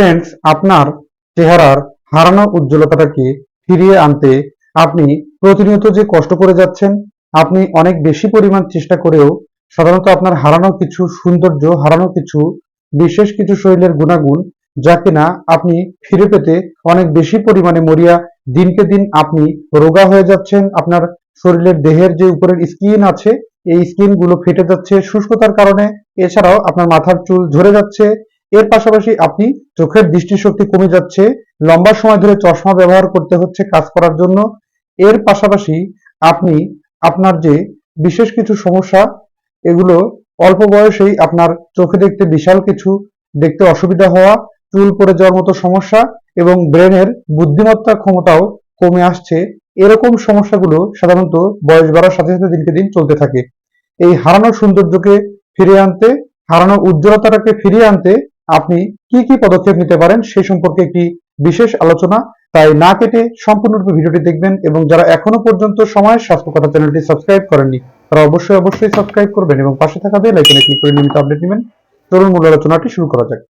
Friends আপনার চেহারার হারানো উজ্জ্বলতাটাকে ফিরিয়ে আনতে আপনি প্রতিনিয়ত যে কষ্ট করে যাচ্ছেন, আপনি অনেক বেশি পরিমাণ চেষ্টা করেও সাধারণত আপনার হারানো কিছু সৌন্দর্য, হারানো কিছু বিশেষ কিছু শরীরের গুণাগুণ যা কিনা আপনি ফিরে পেতে অনেক বেশি পরিমাণে মরিয়া দিনকে দিন আপনি রোগা হয়ে যাচ্ছেন, আপনার শরীরের দেহের যে উপরের স্কিন আছে, এই স্কিনগুলো ফেটে যাচ্ছে, শুষ্কতার কারণে। এছাড়াও আপনার মাথার চুল ঝরে যাচ্ছে এর পাশাপাশি আপনি চোখের দৃষ্টিশক্তি কমে যাচ্ছে, লম্বা সময় ধরে চশমা ব্যবহার করতে হচ্ছে কাজ করার জন্য। এর পাশাপাশি আপনি আপনার যে বিশেষ কিছু সমস্যা, এগুলো অল্প বয়সেই আপনার চোখে দেখতে বিশাল কিছু, দেখতে অসুবিধা হওয়া, চুল পড়ে যাওয়ার মতো সমস্যা এবং ব্রেনের বুদ্ধিমত্তা ক্ষমতাও কমে আসছে, এরকম সমস্যাগুলো সাধারণত বয়স বাড়ার সাথে সাথে দিনকে দিন চলতে থাকে। এই হারানো সৌন্দর্যকে ফিরিয়ে আনতে, হারানো উজ্জ্বলতাটাকে ফিরিয়ে আনতে আপনি কি কি পদক্ষেপ নিতে পারেন সেই সম্পর্কে একটি বিশেষ আলোচনা। তাই না কেটে সম্পূর্ণরূপে ভিডিওটি দেখবেন এবং যারা এখনও পর্যন্ত সময়ের স্বাস্থ্য কথা চ্যানেলটি সাবস্ক্রাইব করেননি, তারা অবশ্যই অবশ্যই সাবস্ক্রাইব করবেন এবং পাশে থাকা বেল আইকনে ক্লিক করে নিয়মিত আপডেট নেবেন। চলুন মূল আলোচনাটি শুরু করা যাক।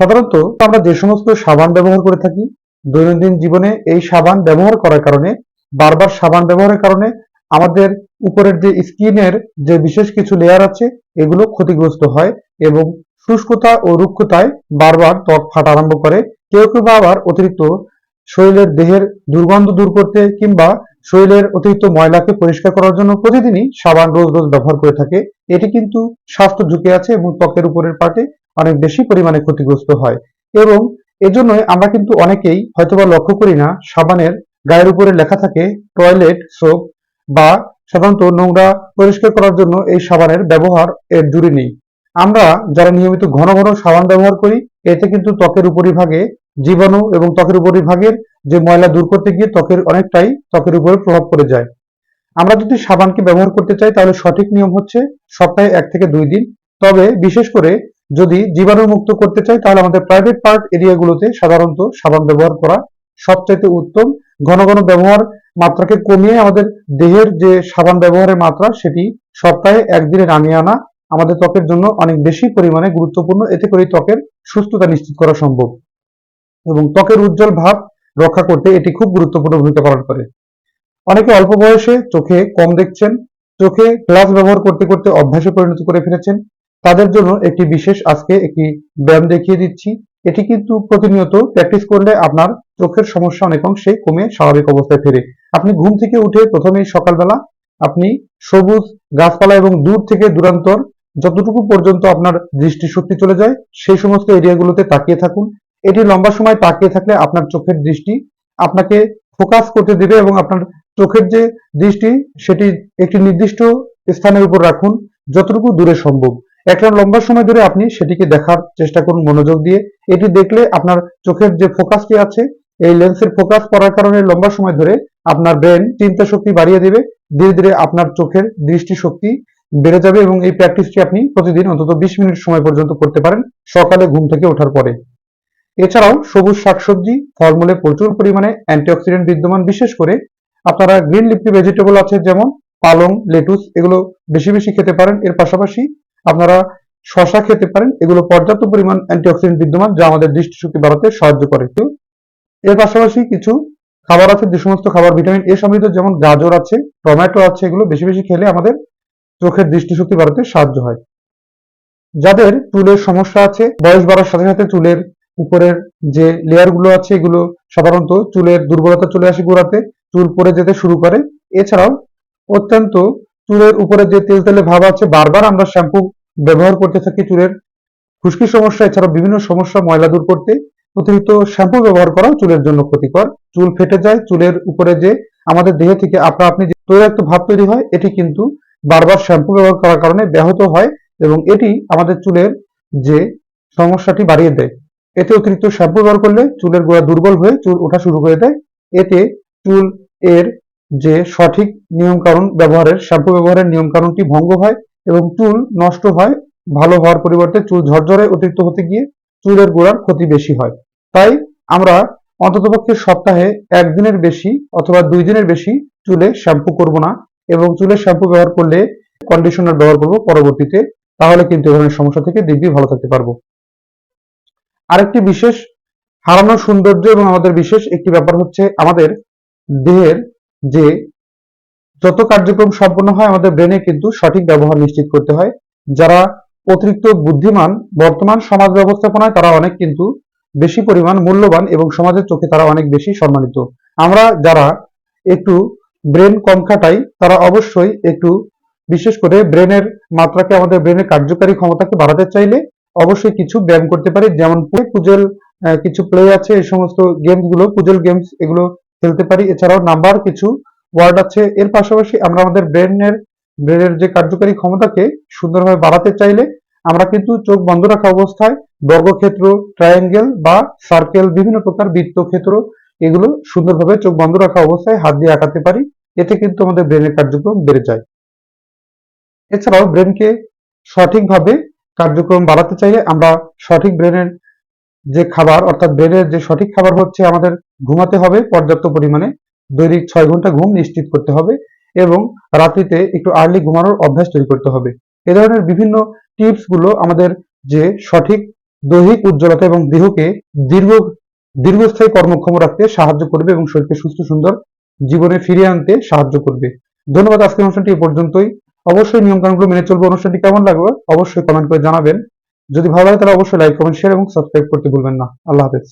সাধারণত আমরা যে সমস্ত সাবান ব্যবহার করে থাকি, দৈনন্দিন জীবনে এই সাবান ব্যবহার করার কারণে, বারবার সাবান ব্যবহারের কারণে আমাদের উপরের যে স্কিনের যে বিশেষ কিছু লেয়ার আছে, এগুলো ক্ষতিগ্রস্ত হয় এবং শুষ্কতা ও রুক্ষতায় বারবার ত্বক ফাটা আরম্ভ করে। কেউ কেউ আবার অতিরিক্ত শরীরের দেহের দুর্গন্ধ দূর করতে কিংবা শরীরের অতিরিক্ত ময়লাকে পরিষ্কার করার জন্য প্রতিদিনই সাবান রোজ রোজ ব্যবহার করে থাকে। এটি কিন্তু স্বাস্থ্য ঝুঁকি আছে এবং ত্বকের উপরের পার্টে অনেক বেশি পরিমাণে ক্ষতিগ্রস্ত হয়। এবং এজন্যই আমরা কিন্তু অনেকেই হয়তোবা লক্ষ্য করি না, সাবানের গায়ের উপরে লেখা থাকে টয়লেট সোপ বা সাধারণত নোংরা পরিষ্কার করার জন্য এই সাবানের ব্যবহার এর দূরে নেই। আমরা যারা নিয়মিত ঘন ঘন সাবান ব্যবহার করি, এতে কিন্তু ত্বকের উপরিভাগে জীবাণু এবং ত্বকের উপরিভাগের যে ময়লা দূর করতে গিয়ে ত্বকের অনেকটাই ত্বকের উপরে প্রভাব পড়ে যায়। আমরা যদি সাবানকে ব্যবহার করতে চাই, তাহলে সঠিক নিয়ম হচ্ছে সপ্তাহে এক থেকে দুই দিন। তবে বিশেষ করে যদি জীবাণু মুক্ত করতে চাই, তাহলে আমাদের প্রাইভেট পার্ট এরিয়াগুলোতে সাধারণত সাবান ব্যবহার করা সবচাইতে উত্তম। ঘন ঘন ব্যবহার মাত্রাকে কমিয়ে আমাদের দেহের যে সাবান ব্যবহারের মাত্রা, সেটি সপ্তাহে একদিনে নামিয়ে আনা আমাদের ত্বকের জন্য অনেক বেশি পরিমাণে গুরুত্বপূর্ণ। এতে করে ত্বকের সুস্থতা নিশ্চিত করা সম্ভব। এবং ত্বকের উজ্জ্বল ভাব রক্ষা করতে এটি খুব গুরুত্বপূর্ণ ভূমিকা পালন করে। অনেকে অল্প বয়সে চোখে কম দেখছেন, চোখে গ্লাস ব্যবহার করতে করতে অভ্যাসে পরিণত করে ফেলেছেন। তাদের জন্য একটি বিশেষ আজকে একটি ব্যায়াম দেখিয়ে দিচ্ছি। এটি কিন্তু প্রতিনিয়ত প্র্যাকটিস করলে আপনার চোখের সমস্যা অনেকাংশেই কমে স্বাভাবিক অবস্থায় ফেরে। আপনি ঘুম থেকে উঠে প্রথমেই সকালবেলা আপনি সবুজ গাছপালা এবং দূর থেকে দূরান্তর যতটুকু পর্যন্ত আপনার দৃষ্টিশক্তি চলে যায়, সেই সমস্ত এরিয়াগুলোতে তাকিয়ে থাকুন। এটি লম্বা সময় তাকিয়ে থাকলে আপনার চোখের দৃষ্টি আপনাকে ফোকাস করতে দেবে এবং আপনার চোখের যে দৃষ্টি, সেটি একটি নির্দিষ্ট স্থানের উপর রাখুন, যতটুকু দূরে সম্ভব। একটা লম্বা সময় ধরে আপনি সেটিকে দেখার চেষ্টা করুন মনোযোগ দিয়ে। এটি দেখলে আপনার চোখের যে ফোকাসটি আছে, এই লেন্সের ফোকাস করার কারণে লম্বা সময় ধরে আপনার ব্রেন চিন্তা শক্তি বাড়িয়ে দেবে। ধীরে ধীরে আপনার চোখের দৃষ্টি শক্তি বেড়ে যাবে এবং এই প্র্যাকটিসটি আপনি প্রতিদিন অন্তত বিশ মিনিট সময় পর্যন্ত করতে পারেন, সকালে ঘুম থেকে ওঠার পরে। এছাড়াও সবুজ শাকসবজি, ফলমূলে প্রচুর পরিমাণে অ্যান্টিঅক্সিডেন্ট বিদ্যমান, বিশেষ করে আপনারা গ্রিন লিফি ভেজিটেবল আছে যেমন পালং লেটুস এগুলো বেশি বেশি খেতে পারেন। এর পাশাপাশি আপনারা শশা খেতে পারেন, এগুলো পর্যাপ্ত পরিমাণ অ্যান্টিঅক্সিডেন্ট বিদ্যমান, যা আমাদের দৃষ্টিশক্তি বাড়াতে সাহায্য করে। এর পাশাপাশি কিছু খাবার আছে, যে সমস্ত খাবার ভিটামিন এ সমৃদ্ধ, যেমন গাজর আছে, টমেটো আছে, এগুলো বেশি বেশি খেলে আমাদের চোখের দৃষ্টিশক্তি বাড়াতে সাহায্য হয়। যাদের চুলের সমস্যা আছে, বয়স বাড়ার সাথে সাথে চুলের উপরের যে লেয়ারগুলো আছে, এগুলো সাধারণত চুলের দুর্বলতা চলে আসে গোড়াতে, চুল পড়ে যেতে শুরু করে। এছাড়াও অত্যন্ত চুলের উপরে যে তেল তেলে ভাব আছে, বারবার আমরা শ্যাম্পু ব্যবহার করতে থাকি চুলের। খুশকির সমস্যা, এছাড়াও বিভিন্ন সমস্যা, ময়লা দূর করতে। অতিরিক্ত শ্যাম্পু ব্যবহার করা চুলের জন্য ক্ষতিকর। চুল ফেটে যায়, চুলের উপরে যে আমাদের দেহে থেকে আপনা আপনি যে তৈলাক্ত ভাব তৈরি হয়, এটি কিন্তু বারবার শ্যাম্পু ব্যবহার করার কারণে ব্যাহত হয় এবং এটি আমাদের চুলের যে সমস্যাটি বাড়িয়ে দেয়। এতে অতিরিক্ত শ্যাম্পু ব্যবহার করলে চুলের গোড়া দুর্বল হয়ে চুল ওঠা শুরু করে দেয়। এতে চুল এর যে সঠিক নিয়ম কানুন ব্যবহারের, শ্যাম্পু ব্যবহারের নিয়ম কানুনটি ভঙ্গ হয় এবং চুল নষ্ট হয়, ভালো হওয়ার পরিবর্তে চুল ঝরঝরে অতিরিক্ত হতে গিয়ে চুলের গোড়ার ক্ষতি বেশি হয়। তাই আমরা অন্ততপক্ষে সপ্তাহে একদিনের বেশি অথবা দুই দিনের বেশি চুলে শ্যাম্পু করব না। এবং চুলের শ্যাম্পু ব্যবহার করলে কন্ডিশনার ব্যবহার করব পরবর্তীতে, তাহলে কিন্তু এ ধরনের সমস্যা থেকে দিব্যি ভালো থাকতে পারব। আরেকটি বিশেষ হারানোর সৌন্দর্য এবং আমাদের বিশেষ একটি ব্যাপার হচ্ছে আমাদের দেহের যে যত কার্যক্রম সম্পন্ন হয়, আমাদের ব্রেনে কিন্তু সঠিক ব্যবহার নিশ্চিত করতে হয়। যারা অতিরিক্ত বুদ্ধিমান, বর্তমান সমাজ ব্যবস্থাপনায় তারা অনেক কিন্তু বেশি পরিমাণ মূল্যবান এবং সমাজের চোখে তারা অনেক বেশি সম্মানিত। আমরা যারা একটু ব্রেন কম খাটাই তারা অবশ্যই একটু, বিশেষ করে ব্রেনের মাত্রাকে আমাদের ব্রেনের কার্যকারী ক্ষমতাকে বাড়াতে চাইলে অবশ্যই কিছু ব্যায়াম করতে পারি, যেমন পুজেল কিছু প্লে আছে, এই সমস্ত গেমসগুলো, পুজেল গেমস এগুলো খেলতে পারি। এছাড়াও নাম্বার কিছু ওয়ার্ড আছে। এর পাশাপাশি আমরা আমাদের ব্রেনের ব্রেনের যে কার্যকারী ক্ষমতাকে সুন্দরভাবে বাড়াতে চাইলে আমরা কিন্তু চোখ বন্ধ রাখা অবস্থায় বর্গক্ষেত্র ট্রায়াঙ্গেল বা সার্কেল বিভিন্ন প্রকার বৃত্তক্ষেত্র এগুলো সুন্দরভাবে চোখ বন্ধ রাখা অবস্থায় হাত দিয়ে আঁকাতে পারি। এতে কিন্তু আমাদের ব্রেনের কার্যক্রম বেড়ে যায়। এছাড়াও ব্রেনকে সঠিকভাবে কার্যক্রম বাড়াতে চাইলে আমরা সঠিক ব্রেনের যে খাবার, অর্থাৎ ব্রেনের যে সঠিক খাবার হচ্ছে আমাদের ঘুমাতে হবে, পর্যাপ্ত পরিমাণে। দৈনিক ছয় ঘণ্টা ঘুম নিশ্চিত করতে হবে এবং রাত্রিতে একটু আর্লি ঘুমানোর অভ্যাস তৈরি করতে হবে। এ ধরনের বিভিন্ন টিপসগুলো আমাদের যে সঠিক দৈহিক উজ্জ্বলতা এবং দেহকে দীর্ঘ দীর্ঘস্থায়ী কর্মক্ষম রাখতে সাহায্য করবে এবং শরীরকে সুস্থ, সুন্দর জীবনে ফিরিয়ে আনতে সাহায্য করবে। ধন্যবাদ, আজকের অনুষ্ঠানটি এ পর্যন্তই। অবশ্যই নিয়মকানুনগুলো মেনে চলবে। অনুষ্ঠানটি কেমন লাগবে অবশ্যই কমেন্ট করে জানাবেন। যদি ভালো লাগে তাহলে অবশ্যই লাইক, কমেন্ট শেয়ার এবং সাবস্ক্রাইব করতে ভুলবেন না। আল্লাহ হাফেজ।